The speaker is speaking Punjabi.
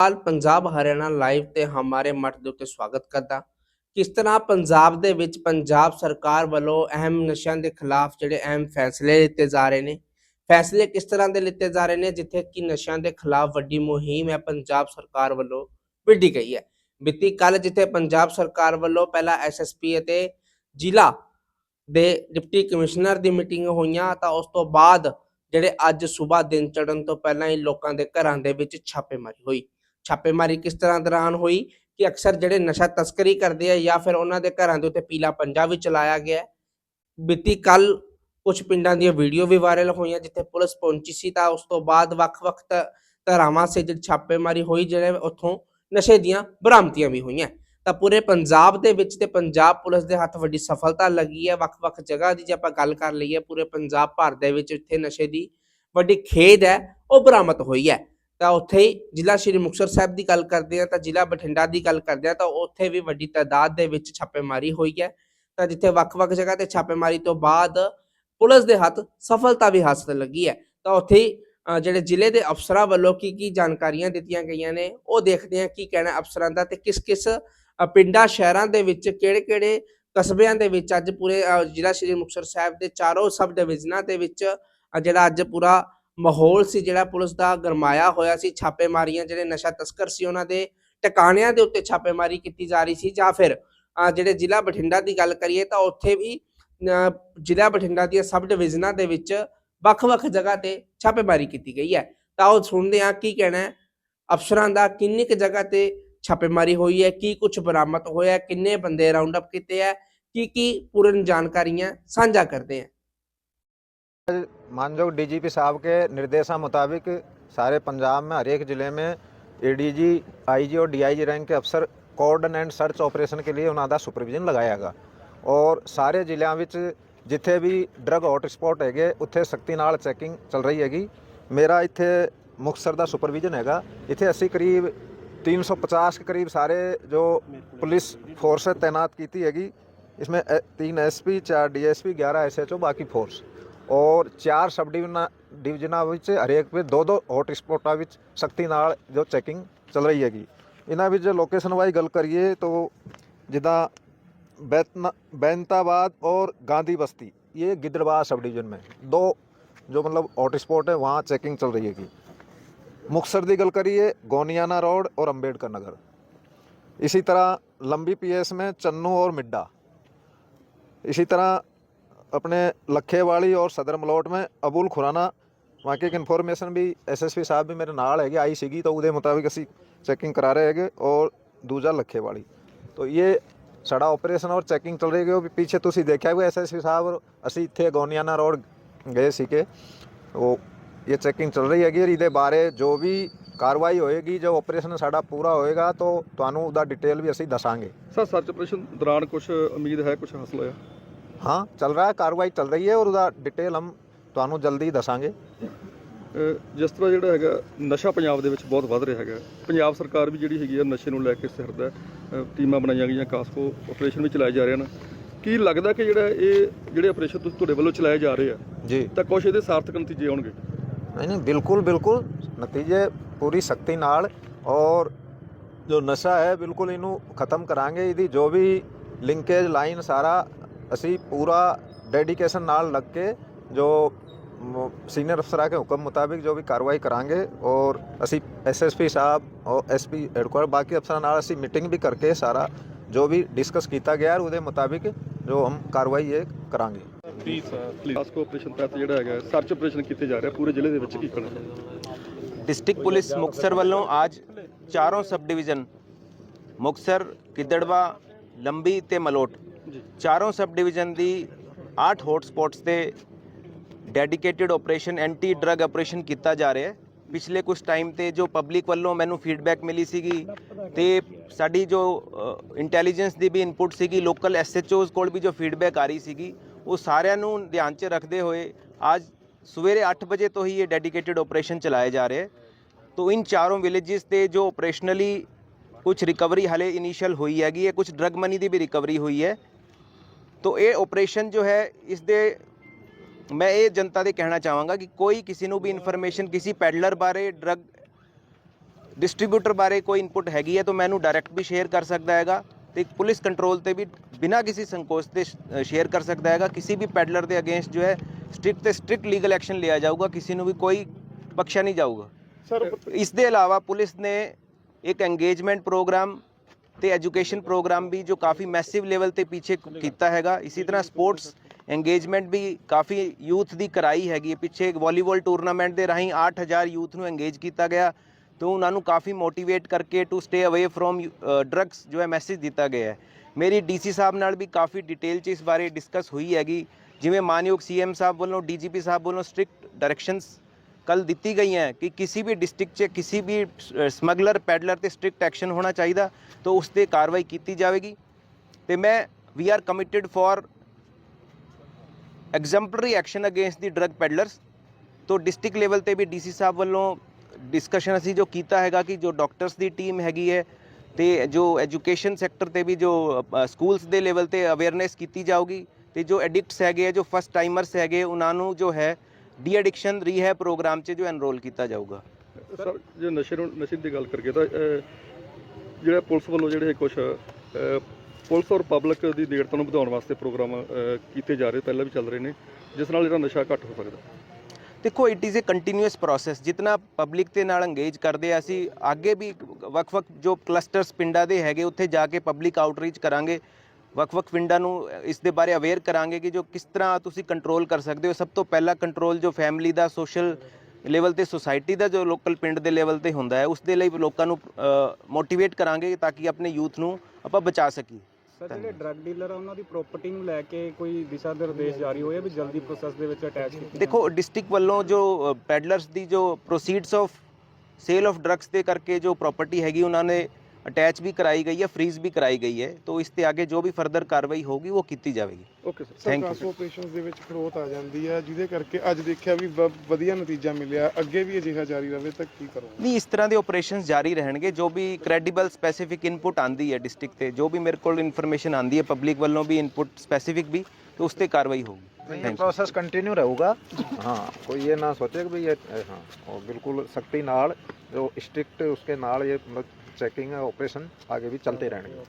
ਹਾਲ ਪੰਜਾਬ ਹਰਿਆਣਾ ਲਾਈਵ ਤੇ ਹਮਾਰੇ ਮੱਠ ਦੇ ਉੱਤੇ ਸਵਾਗਤ ਕਰਦਾ। ਕਿਸ ਤਰ੍ਹਾਂ ਪੰਜਾਬ ਦੇ ਵਿੱਚ ਪੰਜਾਬ ਸਰਕਾਰ ਵੱਲੋਂ ਅਹਿਮ ਨਸ਼ਿਆਂ ਦੇ ਖਿਲਾਫ ਜਿਹੜੇ ਅਹਿਮ ਫੈਸਲੇ ਲਿੱਤੇ ਜਾ ਰਹੇ ਨੇ, ਫੈਸਲੇ ਕਿਸ ਤਰ੍ਹਾਂ ਦੇ ਲਿੱਤੇ ਜਾ ਰਹੇ ਨੇ, ਜਿੱਥੇ ਕਿ ਨਸ਼ਿਆਂ ਦੇ ਖਿਲਾਫ ਵੱਡੀ ਮੁਹਿੰਮ ਹੈ ਪੰਜਾਬ ਸਰਕਾਰ ਵੱਲੋਂ ਵਿੱਢੀ ਗਈ ਹੈ। ਬੀਤੀ ਕੱਲ ਜਿੱਥੇ ਪੰਜਾਬ ਸਰਕਾਰ ਵੱਲੋਂ ਪਹਿਲਾ ਐਸਐਸਪੀ ਅਤੇ ਜ਼ਿਲ੍ਹਾ ਦੇ ਡਿਪਟੀ ਕਮਿਸ਼ਨਰ ਦੀ ਮੀਟਿੰਗ ਹੋਈਆਂ, ਤਾਂ ਉਸ ਤੋਂ ਬਾਅਦ ਜਿਹੜੇ ਅੱਜ ਸਵੇਰ ਦਿਨ ਚੜਨ ਤੋਂ ਪਹਿਲਾਂ ਹੀ ਲੋਕਾਂ ਦੇ ਘਰਾਂ ਦੇ ਵਿੱਚ ਛਾਪੇਮਾਰੀ ਹੋਈ। ਛਾਪੇਮਾਰੀ ਕਿਸ ਤਰ੍ਹਾਂ ਦੌਰਾਨ ਹੋਈ ਕਿ ਅਕਸਰ ਜਿਹੜੇ ਨਸ਼ਾ ਤਸਕਰੀ ਕਰਦੇ ਆ ਜਾਂ ਫਿਰ ਉਹਨਾਂ ਦੇ ਘਰਾਂ ਦੇ ਉੱਤੇ ਪੀਲਾ ਪੰਜਾ ਵੀ ਚਲਾਇਆ ਗਿਆ ਹੈ। ਬੀਤੀ ਕੱਲ ਕੁਝ ਪਿੰਡਾਂ ਦੀਆਂ ਵੀਡੀਓ ਵੀ ਵਾਇਰਲ ਹੋਈਆਂ ਜਿੱਥੇ ਪੁਲਿਸ ਪਹੁੰਚੀ ਸੀ ਤਾਂ ਉਸ ਤੋਂ ਬਾਅਦ ਵੱਖ-ਵੱਖ ਧ- ਧਾਰਾਵਾਂ ਸੇ ਜਿਹੜੀ ਛਾਪੇਮਾਰੀ ਹੋਈ ਜਿਹੜੇ ਉੱਥੋਂ ਨਸ਼ੇ ਦੀਆਂ ਬਰਾਮਦੀਆਂ ਵੀ ਹੋਈਆਂ। ਤਾਂ ਪੂਰੇ ਪੰਜਾਬ ਦੇ ਵਿੱਚ ਤੇ ਪੰਜਾਬ ਪੁਲਿਸ ਦੇ ਹੱਥ ਵੱਡੀ ਸਫਲਤਾ ਲੱਗੀ ਹੈ। ਵੱਖ-ਵੱਖ ਜਗ੍ਹਾ ਦੀ ਜੇ ਆਪਾਂ ਗੱਲ ਕਰ ਲਈਏ, ਪੂਰੇ ਪੰਜਾਬ ਭਰ ਦੇ ਵਿੱਚ ਇੱਥੇ ਨਸ਼ੇ ਦੀ ਵੱਡੀ ਖੇਡ ਹੈ, ਉਹ ਬਰਾਮਦ ਹੋਈ ਹੈ। ਤਾਂ ਉੱਥੇ ਹੀ ਜ਼ਿਲ੍ਹਾ ਸ਼੍ਰੀ ਮੁਕਤਸਰ ਸਾਹਿਬ ਦੀ ਗੱਲ ਕਰਦੇ ਆ ਤਾਂ ਜ਼ਿਲ੍ਹਾ ਬਠਿੰਡਾ ਦੀ ਗੱਲ ਕਰਦੇ ਆ ਤਾਂ ਉੱਥੇ ਵੀ ਵੱਡੀ ਤਾਦਾਦ ਦੇ ਵਿੱਚ ਛਾਪੇਮਾਰੀ ਹੋਈ ਹੈ। ਤਾਂ ਜਿੱਥੇ ਵੱਖ-ਵੱਖ ਜਗ੍ਹਾ ਤੇ ਛਾਪੇਮਾਰੀ ਤੋਂ ਬਾਅਦ ਪੁਲਿਸ ਦੇ ਹੱਥ ਸਫਲਤਾ ਵੀ ਹਾਸਲ ਲੱਗੀ ਹੈ। ਤਾਂ ਉੱਥੇ ਹੀ ਜਿਹੜੇ ਜ਼ਿਲ੍ਹੇ ਦੇ ਅਫਸਰਾਂ ਵੱਲੋਂ ਕੀ ਕੀ ਜਾਣਕਾਰੀਆਂ ਦਿੱਤੀਆਂ ਗਈਆਂ ਨੇ, ਉਹ ਦੇਖਦੇ ਆ ਕੀ ਕਹਿਣਾ ਅਫਸਰਾਂ ਦਾ ਤੇ ਕਿਸ-ਕਿਸ ਪਿੰਡਾਂ, ਸ਼ਹਿਰਾਂ ਦੇ ਵਿੱਚ ਕਿਹੜੇ-ਕਿਹੜੇ ਕਸਬਿਆਂ ਦੇ ਵਿੱਚ ਅੱਜ ਪੂਰੇ ਜ਼ਿਲ੍ਹਾ ਸ਼੍ਰੀ ਮੁਕਤਸਰ ਸਾਹਿਬ ਦੇ ਚਾਰੋਂ ਸਬ ਡਿਵੀਜ਼ਨਾਂ ਦੇ ਵਿੱਚ ਜਿਹੜਾ ਅੱਜ ਪੂਰਾ ਮਾਹੌਲ ਸੀ ਜਿਹੜਾ ਪੁਲਿਸ ਦਾ ਗਰਮਾਇਆ ਹੋਇਆ ਸੀ ਛਾਪੇਮਾਰੀਆਂ ਜਿਹੜੇ ਨਸ਼ਾ ਤਸਕਰ ਸੀ ਉਹਨਾਂ ਦੇ ਟਿਕਾਣਿਆਂ ਦੇ ਉੱਤੇ ਛਾਪੇਮਾਰੀ ਕੀਤੀ ਜਾ ਰਹੀ ਸੀ ਜਾਂ ਫਿਰ ਜਿਹੜੇ ਜ਼ਿਲ੍ਹਾ ਬਠਿੰਡਾ ਦੀ ਗੱਲ ਕਰੀਏ ਤਾਂ ਉੱਥੇ ਵੀ ਅ, ਜ਼ਿਲ੍ਹਾ ਬਠਿੰਡਾ ਦੀਆਂ ਸਬ ਡਿਵੀਜ਼ਨਾਂ ਦੇ ਵਿੱਚ ਵੱਖ-ਵੱਖ ਜਗ੍ਹਾ ਤੇ ਛਾਪੇਮਾਰੀ ਕੀਤੀ ਗਈ ਹੈ। ਤਾਂ ਉਹ ਸੁਣਦੇ ਆ ਕੀ ਕਹਿਣਾ ਹੈ। ਅਫਸਰਾਂ ਦਾ ਕਿੰਨੀ ਕੁ ਜਗ੍ਹਾ ਤੇ ਛਾਪੇਮਾਰੀ ਹੋਈ ਹੈ ਕੀ ਕੁਝ ਬਰਾਮਦ ਹੋਇਆ ਕਿੰਨੇ ਬੰਦੇ ਰਾਉਂਡ ਅਪ ਕੀਤੇ ਹੈ ਕੀ ਕੀ ਪੂਰਨ ਜਾਣਕਾਰੀਆਂ ਸਾਂਝਾ ਕਰਦੇ ਆ मानयोग डीजीपी साहब के निर्देशा मुताबिक सारे पंजाब में हर एक ज़िले में एडीजी आईजी और डीआईजी रैंक के अफसर ਕੋਆਰਡਨ ਐਂਡ ਸਰਚ ਆਪਰੇਸ਼ਨ ਕੇ ਲਈ ਉਹਨਾਂ ਦਾ ਸੁਪਰਵਿਜ਼ਨ ਲਗਾਇਆ ਹੈਗਾ ਔਰ ਸਾਰੇ ਜ਼ਿਲ੍ਹਿਆਂ ਵਿੱਚ ਜਿੱਥੇ ਵੀ ਡਰਗ ਹੌਟ ਸਪੌਟ ਹੈਗੇ ਉੱਥੇ ਸਖਤੀ ਨਾਲ ਚੈਕਿੰਗ ਚੱਲ ਰਹੀ ਹੈਗੀ ਮੇਰਾ ਇੱਥੇ ਮੁਕਤਸਰ ਦਾ ਸੁਪਰਵਿਜ਼ਨ ਹੈਗਾ ਇੱਥੇ ਅਸੀਂ ਕਰੀਬ 350 के करीब सारे जो पुलिस फोर्स है तैनात की थी हैगी इसमें ए- तीन एसपी चार डीएसपी 11 एसएचओ बाकी फोर्स ਔਰ ਚਾਰ ਸਬ ਡਿਵੀਜ਼ਨਾਂ ਡਿਵੀਜ਼ਨਾਂ ਵਿੱਚ ਹਰੇਕ ਵਿੱਚ ਦੋ ਦੋ ਹੌਟ ਸਪੌਟਾਂ ਵਿੱਚ ਸਖਤੀ ਨਾਲ ਜੋ ਚੈਕਿੰਗ ਚੱਲ ਰਹੀ ਹੈਗੀ ਇਹਨਾਂ ਵਿੱਚ ਜੇ ਲੋਕੇਸ਼ਨ ਵਾਈਜ਼ ਗੱਲ ਕਰੀਏ ਤਾਂ ਜਿੱਦਾਂ बैतना बैनताबाद और गांधी बस्ती ये गिद्रबाद सब डिवीजन में दो जो मतलब हॉट स्पॉट है वहाँ चेकिंग चल रही है मुक्तसर की गल करिए गोनियाना रोड और अंबेडकर नगर इसी तरह लंबी पीएस में चन्नू और मिड्डा इसी तरह अपने लखेवाली और सदर ਮਲੋਟ में ਅਬੂਲ ਖੁਰਾਨਾ ਵਾਂ ਕੇ ਇਨਫੋਰਮੇਸ਼ਨ ਵੀ ਐਸਐਸਪੀ ਸਾਹਿਬ ਵੀ ਮੇਰੇ ਨਾਲ ਹੈਗੇ ਆਈ ਸੀਗੀ ਤਾਂ ਉਹਦੇ ਮੁਤਾਬਿਕ ਅਸੀਂ ਚੈਕਿੰਗ ਕਰਾ ਰਹੇ ਹੈਗੇ ਔਰ ਦੂਜਾ ਲਖੇਵਾਲੀ ਤਾਂ ਇਹ ਸਾਡਾ ਆਪਰੇਸ਼ਨ ਔਰ ਚੈਕਿੰਗ ਚੱਲ ਰਹੀ ਹੈ ਉਹ ਪਿੱਛੇ ਤੁਸੀਂ ਦੇਖਿਆ ਹੋਵੇ ਐਸਐਸਪੀ ਸਾਹਿਬ ਅਸੀਂ ਇੱਥੇ ਗੋਨਿਆਨਾ ਰੋਡ ਗਏ ਸੀਗੇ ਉਹ ਇਹ ਚੈਕਿੰਗ ਚੱਲ ਰਹੀ ਹੈਗੀ ਇਹਦੇ ਬਾਰੇ ਜੋ ਵੀ ਕਾਰਵਾਈ ਹੋਏਗੀ ਜੋ ਆਪਰੇਸ਼ਨ ਸਾਡਾ ਪੂਰਾ ਹੋਏਗਾ ਤਾਂ ਤੁਹਾਨੂੰ ਉਹਦਾ ਡਿਟੇਲ ਵੀ ਅਸੀਂ ਦੱਸਾਂਗੇ ਸਰ ਸਰਚ ਆਪਰੇਸ਼ਨ ਦੌਰਾਨ ਕੁਝ ਉਮੀਦ ਹੈ ਕੁਝ ਹਾਸਲ ਹੋਇਆ ਹਾਂ ਚੱਲ ਰਿਹਾ ਹੈ ਕਾਰਵਾਈ ਚੱਲ ਰਹੀ ਹੈ ਔਰ ਉਹਦਾ ਡਿਟੇਲ ਹਮ ਤੁਹਾਨੂੰ ਜਲਦੀ ਦੱਸਾਂਗੇ। ਅਹ ਜਿਸ ਤਰ੍ਹਾਂ ਜਿਹੜਾ ਹੈਗਾ ਨਸ਼ਾ ਪੰਜਾਬ ਦੇ ਵਿੱਚ ਬਹੁਤ ਵੱਧ ਰਿਹਾ ਹੈਗਾ। ਪੰਜਾਬ ਸਰਕਾਰ ਵੀ ਜਿਹੜੀ ਹੈਗੀ ਆ ਨਸ਼ੇ ਨੂੰ ਲੈ ਕੇ ਸਿਰਦਾ ਹੈ। ਅਹ ਟੀਮਾਂ ਬਣਾਈਆਂ ਗਈਆਂ ਕਾਸਕੋ ਆਪਰੇਸ਼ਨ ਵੀ ਚਲਾਏ ਜਾ ਰਹੇ ਹਨ। ਕੀ ਲੱਗਦਾ ਕਿ ਜਿਹੜਾ ਇਹ ਜਿਹੜੇ ਆਪਰੇਸ਼ਨ ਤੁਸੀਂ ਤੁਹਾਡੇ ਵੱਲੋਂ ਚਲਾਏ ਜਾ ਰਹੇ ਆ ਜੀ। ਤਾਂ ਕੁਝ ਇਹਦੇ ਸਾਰਥਕ ਨਤੀਜੇ ਆਉਣਗੇ? ਨਹੀਂ ਨਹੀਂ ਬਿਲਕੁਲ ਬਿਲਕੁਲ। ਨਤੀਜੇ ਪੂਰੀ ਸਖਤੀ ਨਾਲ ਔਰ ਜੋ ਨਸ਼ਾ ਹੈ ਬਿਲਕੁਲ ਇਹਨੂੰ ਖਤਮ ਕਰਾਂਗੇ। ਇਹਦੀ ਜੋ ਵੀ ਲਿੰਕੇਜ ਲਾਈਨ ਸਾਰਾ ਅਸੀਂ ਪੂਰਾ ਡੈਡੀਕੇਸ਼ਨ ਨਾਲ ਲੱਗ ਕੇ ਜੋ ਸੀਨੀਅਰ ਅਫਸਰਾਂ ਦੇ ਹੁਕਮ ਮੁਤਾਬਿਕ ਜੋ ਵੀ ਕਾਰਵਾਈ ਕਰਾਂਗੇ ਔਰ ਅਸੀਂ ਐਸਐਸਪੀ ਸਾਹਿਬ ਔਰ ਐਸਪੀ ਹੈਡਕੁਆਰਟਰ ਬਾਕੀ ਅਫਸਰਾਂ ਨਾਲ ਅਸੀਂ ਮੀਟਿੰਗ ਵੀ ਕਰਕੇ ਸਾਰਾ ਜੋ ਵੀ ਡਿਸਕਸ ਕੀਤਾ ਗਿਆ ਉਹਦੇ ਮੁਤਾਬਿਕ ਜੋ ਹਮ ਕਾਰਵਾਈ ਇਹ ਕਰਾਂਗੇ। ਪਲੀਜ਼ ਪਲੀਜ਼ ਆਸਕੋ ਆਪਰੇਸ਼ਨ ਤਹਿਤ ਜਿਹੜਾ ਹੈਗਾ ਸਰਚ ਆਪਰੇਸ਼ਨ ਕੀਤੇ ਜਾ ਰਿਹਾ ਪੂਰੇ ਜ਼ਿਲ੍ਹੇ ਦੇ ਵਿੱਚ ਕੀ ਕਰਨਾ ਡਿਸਟ੍ਰਿਕਟ ਪੁਲਿਸ ਮੁਕਸਰ ਵੱਲੋਂ ਅੱਜ ਚਾਰੋਂ ਸਬ ਡਿਵੀਜ਼ਨ ਮੁਕਸਰ ਕਿੱਦੜਵਾ ਲੰਬੀ ਤੇ ਮਲੋਟ ਚਾਰੋਂ ਸਬ ਡਿਵੀਜ਼ਨ ਦੀ 8 ਹੌਟ ਸਪੌਟਸ ਤੇ dedicated operation anti drug operation ਕੀਤਾ ਜਾ ਰਿਹਾ ਹੈ। ਪਿਛਲੇ ਕੁਝ ਟਾਈਮ ਤੇ ਜੋ ਪਬਲਿਕ ਵੱਲੋਂ ਮੈਨੂੰ ਫੀਡਬੈਕ ਮਿਲੀ ਸੀਗੀ ਤੇ ਸਾਡੀ ਜੋ ਇੰਟੈਲੀਜੈਂਸ ਦੀ ਵੀ ਇਨਪੁਟ ਸੀਗੀ ਲੋਕਲ ਐਸਐਚਓਜ਼ ਕੋਲ ਵੀ ਜੋ ਫੀਡਬੈਕ ਆ ਰਹੀ ਸੀਗੀ, ਉਹ ਸਾਰਿਆਂ ਨੂੰ ਧਿਆਨ 'ਚ ਰੱਖਦੇ ਹੋਏ ਅੱਜ ਸਵੇਰੇ 8 ਵਜੇ ਤੋਂ ਹੀ ਇਹ ਡੈਡੀਕੇਟਿਡ ਆਪਰੇਸ਼ਨ ਚਲਾਏ ਜਾ ਰਹੇ ਤੋ ਇਨ ਚਾਰੋਂ ਵਿਲੇजेस ਤੇ ਜੋ ਆਪਰੇਸ਼ਨਲੀ ਕੁਝ ਰਿਕਵਰੀ ਹਲੇ ਇਨੀਸ਼ੀਅਲ ਹੋਈ ਹੈਗੀ ਹੈ ਕੁਝ ਡਰਗ ਮਨੀ ਦੀ ਵੀ ਰਿਕਵਰੀ ਹੋਈ ਹੈ। ਤੋ ਇਹ ਆਪਰੇਸ਼ਨ ਜੋ ਹੈ ਇਸ ਦੇ ਮੈਂ ਇਹ ਜਨਤਾ ਦੇ ਕਹਿਣਾ ਚਾਹਾਂਗਾ ਕਿ ਕੋਈ ਕਿਸੇ ਨੂੰ ਵੀ ਇਨਫੋਰਮੇਸ਼ਨ ਕਿਸੇ ਪੈਡਲਰ ਬਾਰੇ ਡਰਗ ਡਿਸਟ੍ਰੀਬਿਊਟਰ ਬਾਰੇ ਕੋਈ ਇਨਪੁਟ ਹੈਗੀ ਹੈ ਤਾਂ ਮੈਨੂੰ ਡਾਇਰੈਕਟ ਵੀ ਸ਼ੇਅਰ ਕਰ ਸਕਦਾ ਹੈਗਾ ਤੇ ਪੁਲਿਸ ਕੰਟਰੋਲ ਤੇ ਵੀ ਬਿਨਾਂ ਕਿਸੇ ਸੰਕੋਚ ਦੇ ਸ਼ੇਅਰ ਕਰ ਸਕਦਾ ਹੈਗਾ। ਕਿਸੇ ਵੀ ਪੈਡਲਰ ਦੇ ਅਗੇਂਸਟ ਜੋ ਹੈ ਸਟ੍ਰਿਕਟ ਤੇ ਸਟ੍ਰਿਕਟ ਲੀਗਲ ਐਕਸ਼ਨ ਲਿਆ ਜਾਊਗਾ ਕਿਸੇ ਨੂੰ ਵੀ ਕੋਈ ਬਖਸ਼ਿਆ ਨਹੀਂ ਜਾਊਗਾ। ਸਰ ਇਸ ਦੇ ਇਲਾਵਾ ਪੁਲਿਸ ਨੇ ਇੱਕ ਐਂਗੇਜਮੈਂਟ ਪ੍ਰੋਗਰਾਮ ਤੇ ਐਜੂਕੇਸ਼ਨ ਪ੍ਰੋਗਰਾਮ ਵੀ ਜੋ ਕਾਫੀ ਮੈਸਿਵ ਲੈਵਲ ਤੇ ਪਿੱਛੇ ਕੀਤਾ ਹੈਗਾ। ਇਸੇ ਤਰ੍ਹਾਂ ਸਪੋਰਟਸ ਐਂਗੇਜਮੈਂਟ ਵੀ ਕਾਫੀ ਯੂਥ ਦੀ ਕਰਾਈ ਹੈਗੀ ਪਿੱਛੇ ਇੱਕ ਵਾਲੀਬਾਲ ਟੂਰਨਾਮੈਂਟ ਦੇ ਰਾਹੀਂ 8000 ਯੂਥ ਨੂੰ ਐਂਗੇਜ ਕੀਤਾ ਗਿਆ ਤੇ ਉਹਨਾਂ ਨੂੰ ਕਾਫੀ ਮੋਟੀਵੇਟ ਕਰਕੇ to stay away from drugs ਜੋ ਹੈ ਮੈਸੇਜ ਦਿੱਤਾ ਗਿਆ ਹੈ। ਮੇਰੀ ਡੀਸੀ ਸਾਹਿਬ ਨਾਲ ਵੀ ਕਾਫੀ ਡਿਟੇਲ ਚ ਇਸ ਬਾਰੇ ਡਿਸਕਸ ਹੋਈ ਹੈਗੀ। ਜਿਵੇਂ ਮਾਨਯੋਗ ਸੀਐਮ ਸਾਹਿਬ ਵੱਲੋਂ ਡੀਜੀਪੀ ਸਾਹਿਬ ਵੱਲੋਂ ਸਟ੍ਰਿਕਟ ਡਾਇਰੈਕਸ਼ਨਸ ਕੱਲ ਦਿੱਤੀ ਗਈਆਂ ਕਿ ਕਿਸੇ ਵੀ ਡਿਸਟ੍ਰਿਕਟ 'ਚ ਕਿਸੇ ਵੀ ਸਮਗਲਰ, ਪੈਡਲਰ ਤੇ ਸਟ੍ਰਿਕਟ ਐਕਸ਼ਨ ਹੋਣਾ ਚਾਹੀਦਾ ਤਾਂ ਉਸ ਤੇ ਕਾਰਵਾਈ ਕੀਤੀ ਜਾਵੇਗੀ। ਤੇ ਮੈਂ we are committed for exemplary action against the drug peddlers ਤੋਂ ਡਿਸਟ੍ਰਿਕਟ ਲੈਵਲ ਤੇ ਵੀ ਡੀਸੀ ਸਾਹਿਬ ਵੱਲੋਂ ਡਿਸਕਸ਼ਨ ਅਸੀਂ ਜੋ ਕੀਤਾ ਹੈਗਾ ਕਿ ਜੋ ਡਾਕਟਰਸ ਦੀ ਟੀਮ ਹੈਗੀ ਹੈ ਤੇ ਜੋ ਐਜੂਕੇਸ਼ਨ ਸੈਕਟਰ ਤੇ ਵੀ ਜੋ ਸਕੂਲਸ ਦੇ ਲੈਵਲ ਤੇ ਅਵੇਅਰਨੈਸ ਕੀਤੀ ਜਾਊਗੀ ਤੇ ਜੋ ਐਡਿਕਟਸ ਹੈਗੇ ਆ, ਜੋ ਫਸਟ ਟਾਈਮਰਸ ਹੈਗੇ, ਉਹਨਾਂ ਨੂੰ ਜੋ ਹੈ ਡੀ ਐਡਿਕਸ਼ਨ ਰੀਹੈਬ ਪ੍ਰੋਗਰਾਮ 'ਚ ਜੋ ਐਨਰੋਲ ਕੀਤਾ ਜਾਊਗਾ। ਸਰ ਜੇ ਨਸ਼ੇ ਨੂੰ ਨਸ਼ੇ ਦੀ ਗੱਲ ਕਰੀਏ ਤਾਂ ਅਹ, ਜਿਹੜਾ ਪੁਲਿਸ ਵੱਲੋਂ ਜਿਹੜੇ ਕੁਝ ਪੁਲਿਸ ਔਰ ਪਬਲਿਕ ਦੀ ਨੇੜਤਾ ਨੂੰ ਵਧਾਉਣ ਵਾਸਤੇ ਪ੍ਰੋਗਰਾਮ ਅਹ, ਕੀਤੇ ਜਾ ਰਹੇ ਪਹਿਲਾਂ ਵੀ ਚੱਲ ਰਹੇ ਨੇ ਜਿਸ ਨਾਲ ਜਿਹੜਾ ਨਸ਼ਾ ਘੱਟ ਹੋ ਸਕਦਾ। ਦੇਖੋ it is a continuous process ਜਿਤਨਾ ਪਬਲਿਕ ਦੇ ਨਾਲ ਅੰਗੇਜ ਕਰਦੇ ਆ ਅਸੀਂ ਅੱਗੇ ਵੀ ਵੱਖ-ਵੱਖ ਜੋ ਕਲਸਟਰਸ ਪਿੰਡਾਂ ਦੇ ਹੈਗੇ ਉੱਥੇ ਜਾ ਕੇ ਪਬਲਿਕ ਆਊਟਰੀਚ ਕਰਾਂਗੇ। ਵੱਖ-ਵੱਖ ਪਿੰਡਾਂ ਨੂੰ ਇਸ ਦੇ ਬਾਰੇ ਅਵੇਅਰ ਕਰਾਂਗੇ ਕਿ ਜੋ ਕਿਸ ਤਰ੍ਹਾਂ ਤੁਸੀਂ ਕੰਟਰੋਲ ਕਰ ਸਕਦੇ ਹੋ। ਸਭ ਤੋਂ ਪਹਿਲਾ ਕੰਟਰੋਲ ਜੋ ਫੈਮਿਲੀ ਦਾ ਸੋਸ਼ਲ ਲੈਵਲ ਤੇ ਸੁਸਾਇਟੀ ਦਾ ਜੋ ਲੋਕਲ ਪਿੰਡ ਦੇ ਲੈਵਲ ਤੇ ਹੁੰਦਾ ਹੈ ਉਸ ਦੇ ਲਈ ਲੋਕਾਂ ਨੂੰ ਮੋਟੀਵੇਟ ਕਰਾਂਗੇ ਤਾਂ ਕਿ ਆਪਣੇ ਯੂਥ ਨੂੰ ਆਪਾਂ ਬਚਾ ਸਕੀਏ। ਸਰ ਜਿਹੜੇ ਡਰੱਗ ਡੀਲਰ ਆ ਉਹਨਾਂ ਦੀ ਪ੍ਰਾਪਰਟੀ ਨੂੰ ਲੈ ਕੇ ਕੋਈ ਦਿਸ਼ਾ ਨਿਰਦੇਸ਼ ਜਾਰੀ ਹੋਏ ਵੀ ਜਲਦੀ ਪ੍ਰੋਸੈਸ ਦੇ ਵਿੱਚ ਅਟੈਚ ਕੀਤੀ ਦੇਖੋ ਡਿਸਟ੍ਰਿਕਟ ਵੱਲੋਂ ਜੋ ਪੈਡਲਰਸ ਦੀ ਜੋ proceeds of sale of drugs ਦੇ ਕਰਕੇ ਜੋ ਪ੍ਰਾਪਰਟੀ ਹੈਗੀ ਉਹਨਾਂ ਨੇ ਅਟੈਚ ਵੀ ਕਰਾਈ ਗਈ ਹੈ ਫ੍ਰੀਜ਼ ਵੀ ਕਰਾਈ ਗਈ ਹੈ ਤੋਂ ਇਸ ਤੇ ਅੱਗੇ ਜੋ ਵੀ ਫਰਦਰ ਕਾਰਵਾਈ ਹੋਗੀ ਉਹ ਕੀਤੀ ਜਾਵੇਗੀ okay sir thank ਸਰਕਾਸ you operations ਦੇ ਵਿੱਚ ਖਰੋਤ ਆ ਜਾਂਦੀ ਹੈ ਜਿਹਦੇ ਕਰਕੇ ਅੱਜ ਦੇਖਿਆ ਵੀ ਵ- ਵਧੀਆ ਨਤੀਜਾ ਮਿਲਿਆ ਅੱਗੇ ਵੀ ਅਜਿਹਾ ਜਾਰੀ ਰਹੇ ਤਾਂ ਕੀ ਕਰੋਗੇ ਨਹੀਂ ਇਸ ਤਰ੍ਹਾਂ ਦੇ ਆਪਰੇਸ਼ਨਸ ਜਾਰੀ ਰਹਿਣਗੇ ਜੋ ਵੀ ਕ੍ਰੈਡੀਬਲ ਸਪੈਸੀਫਿਕ ਇਨਪੁਟ ਆਂਦੀ ਹੈ ਡਿਸਟ੍ਰਿਕਟ ਤੇ ਜੋ ਵੀ ਮੇਰੇ ਕੋਲ ਇਨਫੋਰਮੇਸ਼ਨ ਆਂਦੀ ਹੈ ਪਬਲਿਕ ਵੱਲੋਂ ਵੀ ਇਨਪੁਟ ਸਪੈਸੀਫਿਕ ਵੀ ਤੇ ਉਸ ਤੇ ਕਾਰਵਾਈ ਹੋਊਗੀ नहीं, ये Thank you. प्रोसेस कंटिन्यू रहूगा हाँ कोई ये ना सोचे कि भाई ये हाँ और बिल्कुल सख्ती नाल जो स्ट्रिक्ट उसके नाल ये ਚੈਕਿੰਗ ਆਪਰੇਸ਼ਨ ਆਗੇ ਵੀ ਚਲਤੇ ਰਹਿਣਗੇ।